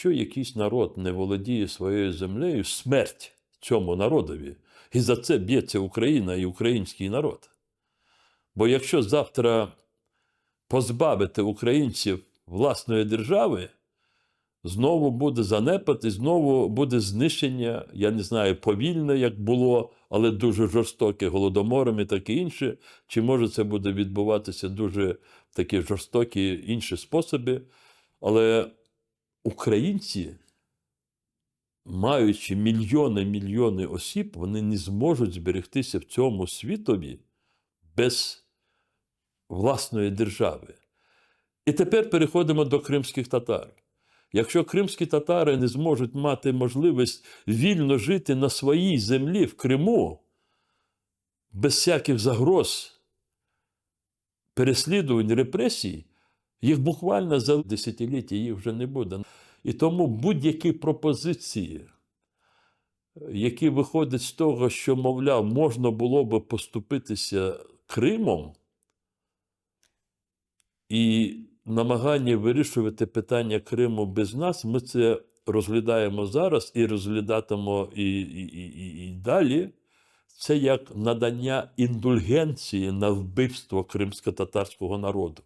якщо якийсь народ не володіє своєю землею, смерть цьому народові. І за це б'ється Україна і український народ. Бо якщо завтра позбавити українців власної держави, знову буде занепад і знову буде знищення, я не знаю, повільне, як було, але дуже жорстоке голодомором і таке інше. Чи може це буде відбуватися дуже такі жорстокі інші способи? Але українці, маючи мільйони мільйони осіб, вони не зможуть зберегтися в цьому світові без власної держави. І тепер переходимо до кримських татар. Якщо кримські татари не зможуть мати можливість вільно жити на своїй землі в Криму, без всяких загроз, переслідувань, репресій, їх буквально за десятиліття їх вже не буде. І тому будь-які пропозиції, які виходять з того, що, мовляв, можна було би поступитися Кримом, і намагання вирішувати питання Криму без нас, ми це розглядаємо зараз і розглядатимемо і, і, і, і, і далі. Це як надання індульгенції на вбивство кримсько-татарського народу.